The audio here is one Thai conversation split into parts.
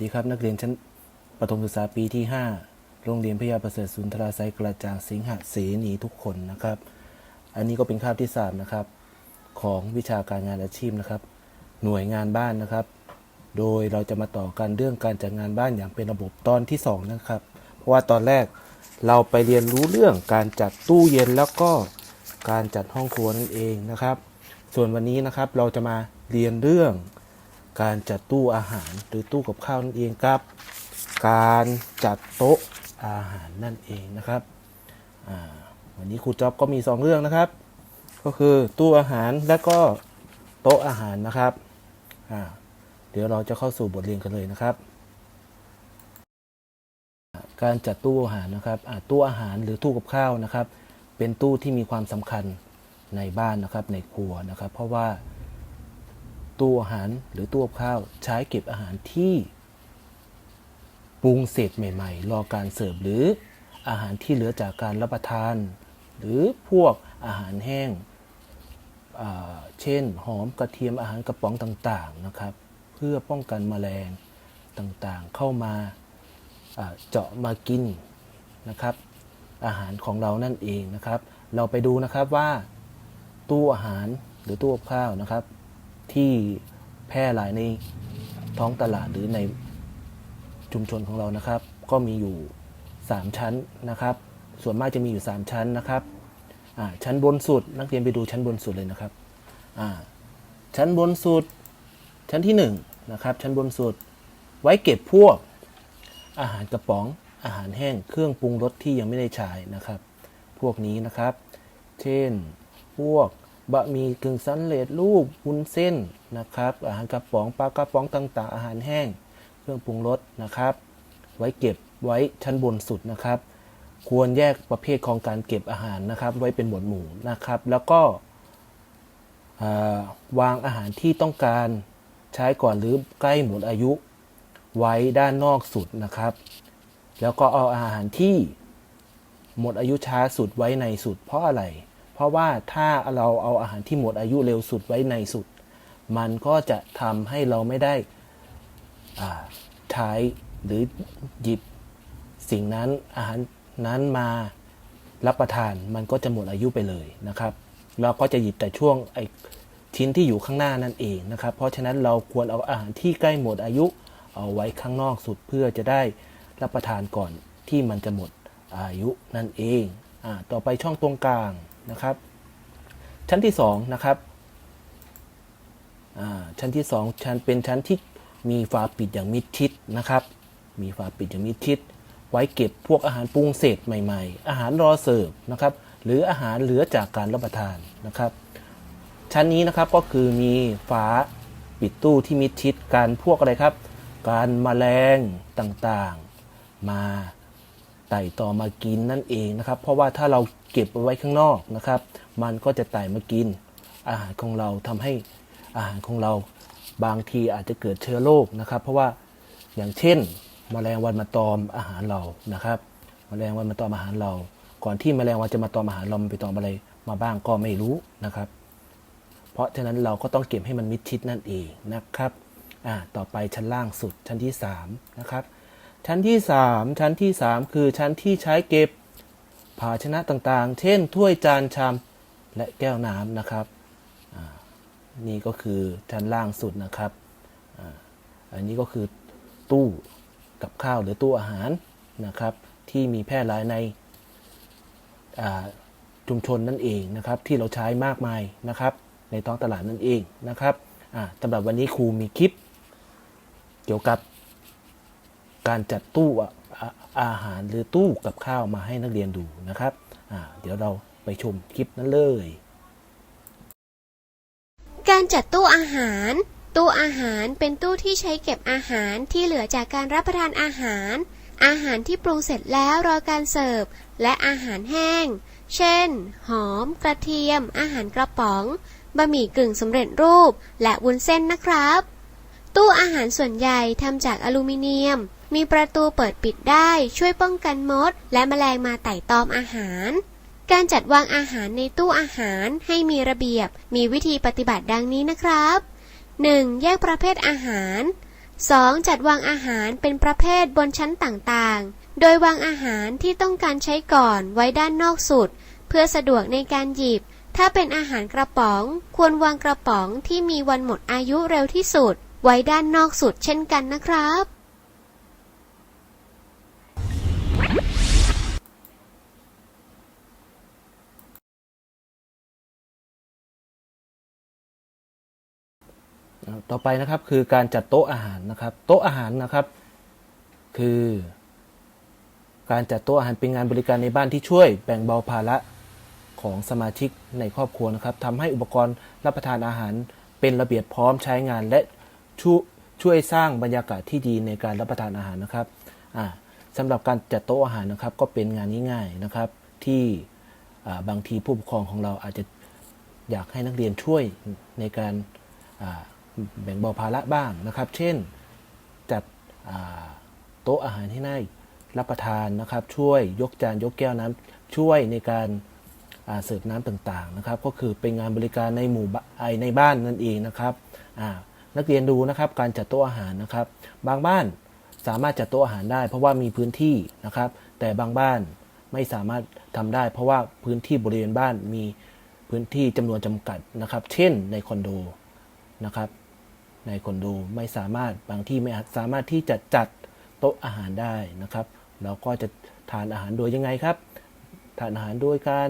ดีครับนักเรียนชั้นประถมศึกษาปีที่ 5 โรงเรียนพยาประเสริฐสุนทราไซกระจ่างสิงหเสนีทุกคนนะครับ อันนี้ก็เป็นคาบที่3นะครับของวิชาการงานอาชีพนะครับ หน่วยงานบ้านนะครับ โดยเราจะมาต่อกันเรื่องการจัดงานบ้านอย่างเป็นระบบตอนที่ 2 นะครับ เพราะว่าตอนแรกเราไปเรียนรู้เรื่องการจัดตู้เย็นแล้วก็การจัดห้องครัวนั่นเองนะครับ ส่วนวันนี้นะครับเราจะมาเรียนเรื่อง การจัดตู้อาหารหรือตู้กับข้าวนั่นเองครับ การจัดโต๊ะอาหารนั่นเองนะครับวันนี้ครูจ๊อบก็มี 2 เรื่องนะครับ ก็คือตู้อาหารและก็โต๊ะอาหารนะครับเดี๋ยวเราจะเข้าสู่บทเรียนกันเลยนะครับ การจัดตู้อาหารนะครับตู้อาหารหรือตู้กับข้าวนะครับ เป็นตู้ที่มีความสำคัญในบ้านนะครับในครัวนะครับ เพราะว่า ตู้อาหารหรือตู้กับข้าวใช้เก็บอาหารที่ปรุงเสร็จใหม่ ๆ รอการเสิร์ฟหรืออาหารที่เหลือจากการรับประทาน หรือพวกอาหารแห้ง เช่น หอมกระเทียมอาหารกระป๋องต่างๆนะครับ เพื่อป้องกันแมลงต่างๆ เข้ามาเจาะมากินนะครับ อาหารของเรานั่นเองนะครับ เราไปดูนะครับว่าตู้อาหารหรือตู้กับข้าวนะครับ ที่แพร่หลายในท้องตลาดหรือในชุมชนของเรานะครับ ก็มีอยู่ 3 ชั้นนะครับ ส่วนมากจะมีอยู่ 3 ชั้นนะครับชั้นบนสุด นักเรียนไปดูชั้นบนสุดเลยนะครับชั้นบนสุด ชั้นที่1นะครับ ชั้นบนสุด ไว้เก็บพวก อาหารกระป๋อง อาหารแห้ง เครื่องปรุงรสที่ยังไม่ได้ใช้นะครับ พวกนี้นะครับ เช่น พวก บะหมี่กึ่งสำเร็จรูปวุ้นเส้นนะครับ อาหารกระป๋องปลากระป๋องต่างๆ อาหารแห้ง เครื่องปรุงรสนะครับ ไว้เก็บไว้ชั้นบนสุดนะครับ ควรแยกประเภทของการเก็บอาหารนะครับ ไว้เป็นหมวดหมู่นะครับ แล้วก็วางอาหารที่ต้องการใช้ก่อนหรือใกล้หมดอายุไว้ด้านนอกสุดนะครับ แล้วก็เอาอาหารที่หมดอายุช้าสุดไว้ในสุดเพราะอะไร ราะว่าถ้าเราเอาอาหารที่หมดอายุเร็วสุดไว้ในสุด มันก็จะทำให้เราไม่ได้ใช้หรือหยิบสิ่งนั้นอาหารนั้นมารับประทานมันก็จะหมดอายุไปเลยนะครับเราก็จะหยิบแต่ช่วงไอ้ชิ้นที่อยู่ข้างหน้านั่นเองนะครับ เพราะฉะนั้นเราควรเอาอาหารที่ใกล้หมดอายุเอาไว้ข้างนอกสุดเพื่อจะได้รับประทานก่อนที่มันจะหมดอายุนั่นเองอ่าต่อไปช่องตรงกลาง นะครับ ชั้นที่สองนะครับอ่าชั้นที่สองชั้นเป็นชั้นที่มีฝาปิดอย่างมิดชิดนะครับ มีฝาปิดอย่างมิดชิด ไว้เก็บพวกอาหารปรุงเสร็จใหม่ ๆ อาหารรอเสิร์ฟนะครับ หรืออาหารเหลือจากการรับประทานนะครับ ชั้นนี้นะครับก็คือมีฝาปิดตู้ที่มิดชิดการพวกอะไรครับ การมแมลงต่างๆ มา ไต่ต่อมากินนั่นเองนะครับ เพราะว่าถ้าเราเก็บไว้ข้างนอกนะครับ มันก็จะไต่มากิน อาหารของเราทำให้อาหารของเราบางทีอาจจะเกิดเชื้อโรคนะครับ เพราะว่าอย่างเช่นแมลงวันมาตอมอาหารเรานะครับแมลงวันมาตอมอาหารเรา ก่อนที่แมลงวันจะมาตอมอาหารเรามันไปตอมอะไรมาบ้างก็ไม่รู้นะครับ เพราะฉะนั้นเราก็ต้องเก็บให้มันมิดชิดนั่นเองนะครับอ่าต่อไปชั้นล่างสุดชั้นที่3นะครับ ชั้นที่ 3 ชั้นที่ 3 คือชั้นที่ใช้เก็บ ภาชนะต่างๆ เช่น ถ้วยจานชามและแก้วน้ำนะครับ นี่ก็คือชั้นล่างสุดนะครับอ,อันนี้ก็คือตู้กับข้าวหรือตู้อาหารนะครับ ที่มีแพร่หลายในชุมชนนั่นเองนะครับ ที่เราใช้มากมายนะครับ ในท้องตลาดนั่นเองนะครับสำหรับวันนี้ครูมีคลิป เกี่ยวกับ การจัดตู้อาหารหรือตู้กับข้าวมาให้นักเรียนดูนะครับเดี๋ยวเราไปชมคลิปนั้นเลย การจัดตู้อาหาร ตู้อาหารเป็นตู้ที่ใช้เก็บอาหารที่เหลือจากการรับประทานอาหาร อาหารที่ปรุงเสร็จแล้วรอการเสิร์ฟ และอาหารแห้ง เช่น หอม กระเทียม อาหารกระป๋อง บะหมี่กึ่งสำเร็จรูป และวุ้นเส้นนะครับ ตู้อาหารส่วนใหญ่ทำจากอลูมิเนียม มีประตูเปิดปิดได้ช่วยป้องกันมด และแมลงมาไต่ตอมอาหาร การจัดวางอาหารในตู้อาหารให้มีระเบียบ มีวิธีปฏิบัติดังนี้นะครับ 1. แยกประเภทอาหาร 2. จัดวางอาหารเป็นประเภทบนชั้นต่างๆ โดยวางอาหารที่ต้องการใช้ก่อนไว้ด้านนอกสุด เพื่อสะดวกในการหยิบ ถ้าเป็นอาหารกระป๋อง ควรวางกระป๋องที่มีวันหมดอายุเร็วที่สุด ไว้ด้านนอกสุดเช่นกันนะครับ ต่อไปนะครับคือการจัดโต๊ะอาหารนะครับ โต๊ะอาหารนะครับ คือ การจัดโต๊ะอาหารเป็นงานบริการในบ้านที่ช่วย แบ่งเบาภาระของสมาชิกในครอบครัวนะครับทำให้อุปกรณ์รับประทานอาหารเป็นระเบียบพร้อมใช้งานและช่วยช่วยสร้างบรรยากาศที่ดีในการรับประทานอาหารนะครับอ่าสำหรับการจัดโต๊ะอาหารนะครับ ก็เป็นงานง่ายๆนะครับ ที่บางทีผู้ปกครองของเราอาจจะอยากให้นักเรียนช่วยในการ แบ่งเบาภาระบ้างนะครับ เช่นจัดโต๊ะอาหารให้ได้รับประทานนะครับ ช่วยยกจานยกแก้วน้ำช่วยในการเสิร์ฟน้ำต่างๆนะครับ ก็คือเป็นงานบริการในหมู่ในบ้านนั่นเองนะครับนักเรียนดูนะครับการจัดโต๊ะอาหารนะครับ บางบ้านสามารถจัดโต๊ะอาหารได้ เพราะว่ามีพื้นที่นะครับ แต่บางบ้านไม่สามารถทำได้ เพราะว่าพื้นที่บริเวณบ้านมีพื้นที่จำนวนจำกัดนะครับ เช่นในคอนโดนะครับ ในคนโดไม่สามารถบางที่ไม่สามารถที่จะจัดโต๊ะอาหารได้นะครับ เราก็จะทานอาหารโดยยังไงครับ ทานอาหารโดยการ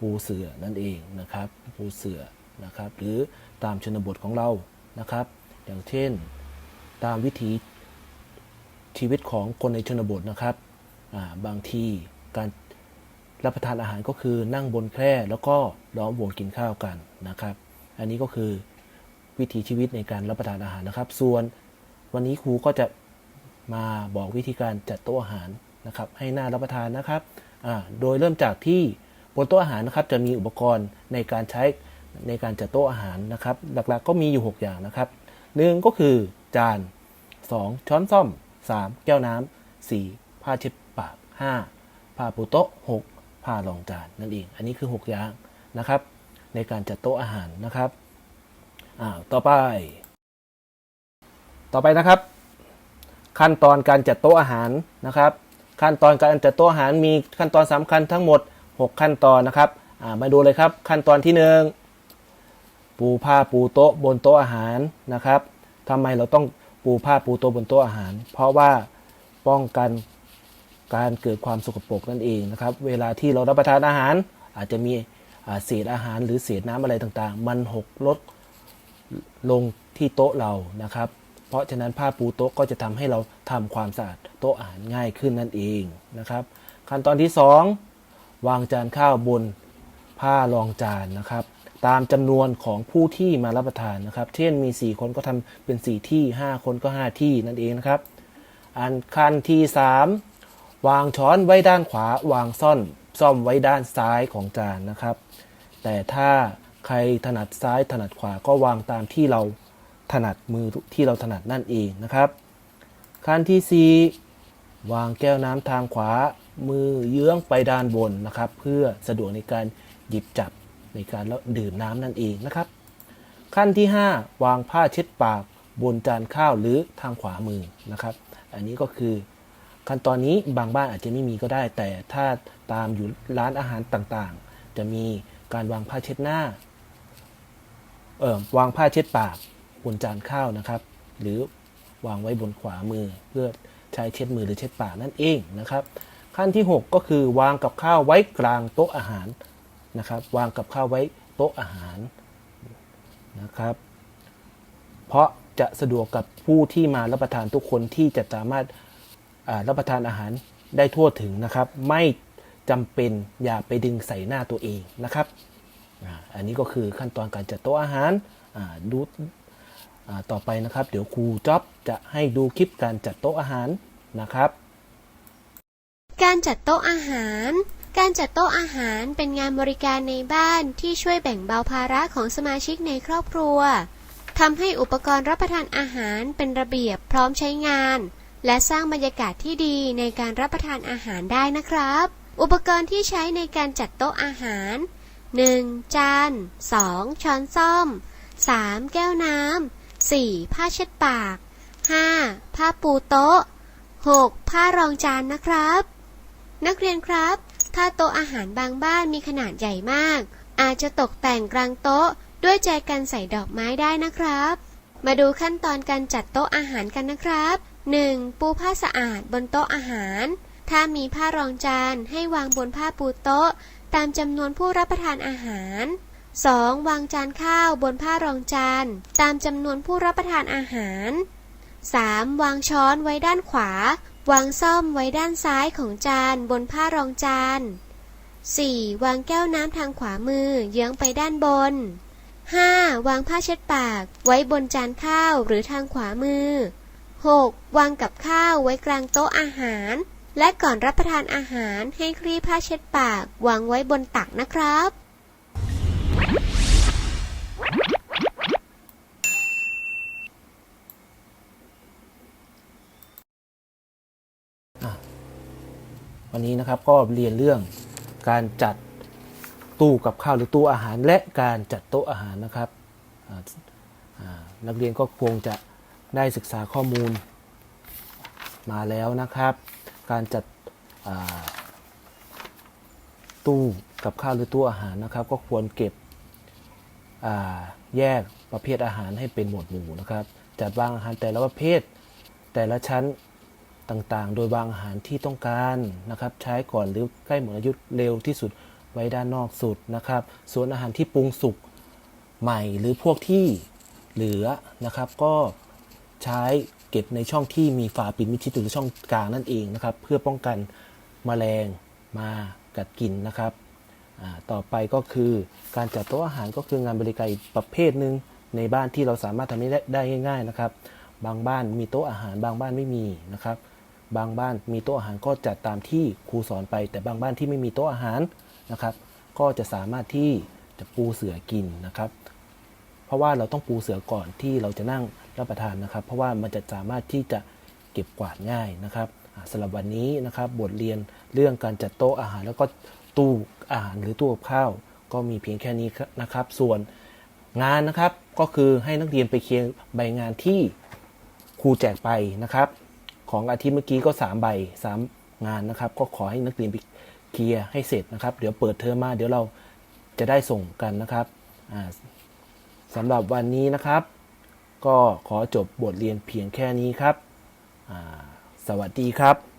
ปูเสื่อนั่นเองนะครับ ปูเสื่อนะครับ หรือตามชนบทของเรานะครับ อย่างเช่นตามวิถีชีวิตของคนในชนบทนะครับาบางทีการรับประทานอาหารก็คือนั่งบนแคร่แล้วก็ล้อมวงกินข้าวกันนะครับ อันนี้ก็คือ วิถีชีวิตในการรับประทานอาหารนะครับ ส่วนวันนี้ครูก็จะมาบอกวิธีการจัดโต๊ะอาหารนะครับ ให้น่ารับประทานนะครับโดยเริ่มจากที่บนโต๊ะอาหารนะครับ จะมีอุปกรณ์ในการใช้ในการจัดโต๊ะอาหารนะครับ หลักๆ ก็มีอยู่ 6 อย่างนะครับหนึ่งก็คือจาน 2 ช้อนส้อม 3 แก้วน้ำ4ผ้าเช็ดปาก 5 ผ้าปูโต๊ะ 6 ผ้ารองจานนั่นเอง อันนี้คือ 6 อย่างนะครับ ในการจัดโต๊ะอาหารนะครับ อ่าต่อไป ต่อไปนะครับ ขั้นตอนการจัดโต๊ะอาหารนะครับ ขั้นตอนการจัดโต๊ะอาหารมีขั้นตอนสำคัญทั้งหมด 6 ขั้นตอนนะครับอ่ามาดูเลยครับ ขั้นตอนที่ 1 ปูผ้าปูโต๊ะบนโต๊ะอาหารนะครับทำไมเราต้องปูผ้าปูโต๊ะบนโต๊ะอาหาร เพราะว่าป้องกันการเกิดความสกปรกนั่นเองนะครับ เวลาที่เรารับประทานอาหารอาจจะมีเศษอาหารหรือเศษน้ำอะไรต่างๆ มันหกลด ลงที่โต๊ะเรานะครับ เพราะฉะนั้นผ้าปูโต๊ะก็จะทำให้เราทำความสะอาดโต๊ะอาหารง่ายขึ้นนั่นเองนะครับ ขั้นตอนที่ 2 วางจานข้าวบนผ้ารองจานนะครับ ตามจำนวนของผู้ที่มารับประทานนะครับ เช่นมี 4 คนก็ทำเป็น 4 ที่ 5 คนก็ 5 ที่นั่นเองนะครับ อันขั้นที่ 3 วางช้อนไว้ด้านขวา วางซ่อนซ่อมไว้ด้านซ้ายของจานนะครับ แต่ถ้า รถนัดซ้ายถนัดขวาก็วางตามที่เราถนัดมือที่เราถนัดนั่นเองนะครับ ขั้นที่ 4 วางแก้วน้ำทางขวามือเยื้องไปด้านบนนะครับ เพื่อสะดวกในการหยิบจับในการดื่มน้ำนั่นเองนะครับ ขั้นที่ 5 วางผ้าเช็ดปากบนจานข้าวหรือทางขวามือนะครับ อันนี้ก็คือขั้นตอนนี้บางบ้านอาจจะไม่มีก็ได้ แต่ถ้าตามอยู่ร้านอาหารต่างๆ จะมีการวางผ้าเช็ดหน้า วางผ้าเช็ดปากบนจานข้าวนะครับ หรือวางไว้บนขวามือ เพื่อใช้เช็ดมือหรือเช็ดปากนั่นเองนะครับ ขั้นที่ 6 ก็คือวางกับข้าวไว้กลางโต๊ะอาหารนะครับ วางกับข้าวไว้โต๊ะอาหารนะครับ เพราะจะสะดวกกับผู้ที่มารับประทานทุกคนที่จะสามารถรับประทานอาหารได้ทั่วถึงนะครับ ไม่จำเป็นอย่าไปดึงใส่หน้าตัวเองนะครับ อันนี้ก็คือขั้นตอนการจัดโต๊ะอาหารดูต่อไปนะครับ เดี๋ยวครูจ๊อบจะให้ดูคลิปการจัดโต๊ะอาหารนะครับ การจัดโต๊ะอาหาร การจัดโต๊ะอาหารเป็นงานบริการในบ้านที่ช่วยแบ่งเบาภาระของสมาชิกในครอบครัวทำให้อุปกรณ์รับประทานอาหารเป็นระเบียบพร้อมใช้งาน และสร้างบรรยากาศที่ดีในการรับประทานอาหารได้นะครับ อุปกรณ์ที่ใช้ในการจัดโต๊ะอาหาร 1. จาน 2. ช้อนส้อม 3. แก้วน้ำ 4. ผ้าเช็ดปาก 5. ผ้าปูโต๊ะ 6. ผ้ารองจานนะครับ นักเรียนครับ ถ้าโต๊ะอาหารบางบ้านมีขนาดใหญ่มาก อาจจะตกแต่งกลางโต๊ะด้วยใจกันใส่ดอกไม้ได้นะครับ มาดูขั้นตอนการจัดโต๊ะอาหารกันนะครับ 1. ปูผ้าสะอาดบนโต๊ะอาหาร ถ้ามีผ้ารองจานให้วางบนผ้าปูโต๊ะ ตามจำนวนผู้รับประทานอาหาร 2. วางจานข้าวบนผ้ารองจาน ตามจำนวนผู้รับประทานอาหาร 3. วางช้อนไว้ด้านขวา วางซ่อมไว้ด้านซ้ายของจานบนผ้ารองจาน 4. วางแก้วน้ำทางขวามือเยื้องไปด้านบน 5. วางผ้าเช็ดปาก ไว้บนจานข้าวหรือทางขวามือ 6. วางกับข้าวไว้กลางโต๊ะอาหาร และก่อนรับประทานอาหารให้คลี่ผ้าเช็ดปากวางไว้บนตักนะครับ วันนี้นะครับก็เรียนเรื่องการจัดตู้กับข้าวหรือตู้อาหาร และการจัดโต๊ะอาหารนะครับ นักเรียนก็คงจะได้ศึกษาข้อมูลมาแล้วนะครับ การจัดตู้กับข้าวหรือตู้อาหารนะครับ ก็ควรเก็บแยกประเภทอาหารให้เป็นหมวดหมู่นะครับ จัดวางอาหารแต่ละประเภท แต่ละชั้นต่างๆ โดยวางอาหารที่ต้องการนะครับ ใช้ก่อนหรือใกล้หมดอายุเร็วที่สุดไว้ด้านนอกสุดนะครับ ส่วนอาหารที่ปรุงสุกใหม่หรือพวกที่เหลือนะครับ ก็ใช้ เก็บในช่องที่มีฝาปิดมิดชิดหรือช่องกลางนั่นเองนะครับ เพื่อป้องกันแมลงมากัดกินนะครับต่อไปก็คือการจัดโต๊ะอาหารก็คืองานบริการประเภทหนึ่งในบ้านที่เราสามารถทำได้ได้ง่าย ๆนะครับ บางบ้านมีโต๊ะอาหารบางบ้านไม่มีนะครับ บางบ้านมีโต๊ะอาหารก็จัดตามที่ครูสอนไป แต่บางบ้านที่ไม่มีโต๊ะอาหารนะครับ ก็จะสามารถที่จะปูเสือกินนะครับ เพราะว่าเราต้องปูเสือก่อนที่เราจะนั่ง รับประทานนะครับ เพราะว่ามันจะสามารถที่จะเก็บกวาดง่ายนะครับสำหรับวันนี้นะครับบทเรียนเรื่องการจัดโต๊ะอาหาร แล้วก็ตู้อาหารหรือตู้กับข้าว ก็มีเพียงแค่นี้นะครับ ส่วนงานนะครับก็คือให้นักเรียนไปเคลียร์ใบงานที่ครูแจกไปนะครับ ของอาทิตย์เมื่อกี้ก็ 3 ใบ 3 งานนะครับ ก็ขอให้นักเรียนไปเคลียร์ให้เสร็จนะครับ เดี๋ยวเปิดเทอมมาเดี๋ยวเราจะได้ส่งกันนะครับสำหรับวันนี้นะครับ ก็ขอจบบทเรียนเพียงแค่นี้ครับ สวัสดีครับ